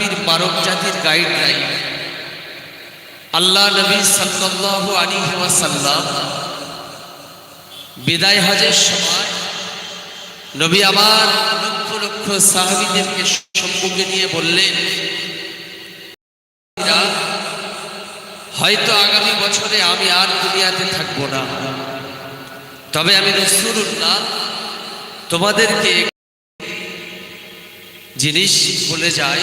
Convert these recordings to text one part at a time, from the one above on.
পৃথিবীর মানব জাতির গাইডলাইন আল্লাহ নবী সাল্লাল্লাহু আলাইহি ওয়াসাল্লাম বিদায় হজের সময় নবী আমার লক্ষ লক্ষ সাহাবীদেরকে সম্মুখে নিয়ে বললেন হয়তো আগামী বছরে আমি আর দুনিয়াতে থাকব না। তবে আমি রসুল্লাহ তোমাদেরকে জিনিস বলে যাই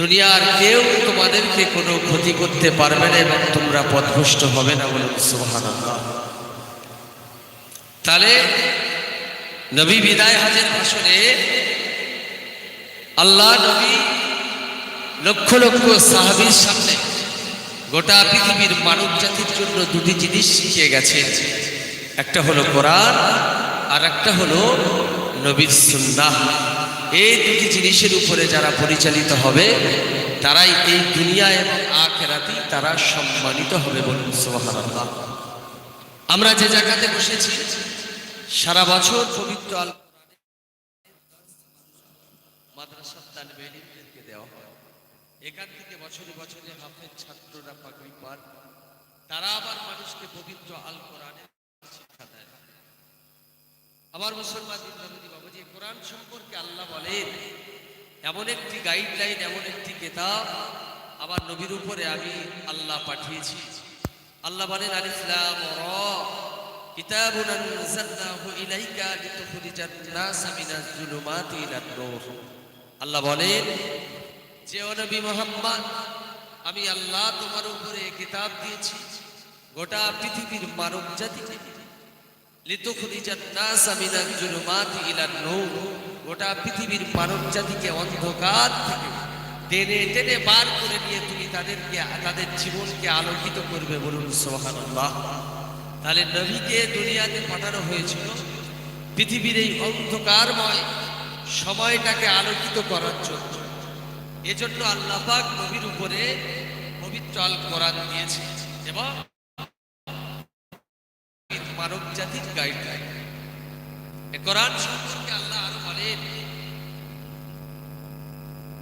দুনিয়ার কেউ তোমাদেরকে কোনো ক্ষতি করতে পারবে না এবং তোমরা পথভ্রষ্ট হবে না বলে সুবহানাল্লাহ। তাহলে নবী বিদায় হাজের ভাষণে আল্লাহ নবী লক্ষ লক্ষ সাহাবীর সামনে গোটা পৃথিবীর মানব জাতির জন্য দুটি জিনিস শিখিয়ে গেছেন একটা হলো কোরআন আর একটা হলো নবীর সুন্নাহ। এই দুটি জিনিসের উপরে যারা পরিচালিত হবে, তারাই এই দুনিয়া এবং আখেরাতেই তারা সম্মানিত হবে বলুন আমরা যে জায়গাতে বসেছি, সারা বছর পবিত্র ইলমদেরকে দেওয়া হয়। এখান থেকে বছরে বছরে ছাত্ররা তারা আবার মানুষকে পবিত্র আল কোরআনের আমার মুসলমান ইন্দ্রমণি বাবুজি কোরআন সম্পর্কে আল্লাহ বলেন, এমন একটি গাইডলাইন এমন একটি কেতাব আমার নবীর উপরে আমি আল্লাহ পাঠিয়েছি। আল্লাহ বলেন আলিফলাম র আল্লাহ বলেন, যে নবী মোহাম্মদ, আমি আল্লাহ তোমার উপরে কিতাব দিয়েছি। গোটা পৃথিবীর মানব জাতিকে লিতুখরিজান নাস মিনাজ জুলুমাতি ইলান নূর গোটা পৃথিবীর মানব জাতিকে অন্ধকার থেকে টেনে টেনে বার করে নিয়ে তুমি তাদেরকে, তাদের জীবনকে আলোকিত করবে বলুন সুবহানাল্লাহ। তাহলে নবীকে দুনিয়াতে পাঠানো হয়েছিল। পৃথিবীর এই অন্ধকারময় সময়টাকে আলোকিত করার জন্য। এজন্য আল্লাপাক নবীর উপরে পবিত্র আল কোরআন দিয়েছে। এবং মানব জাতির গাইডলাইন কোরআন সম্পর্কে আল্লাহ আরও বলেন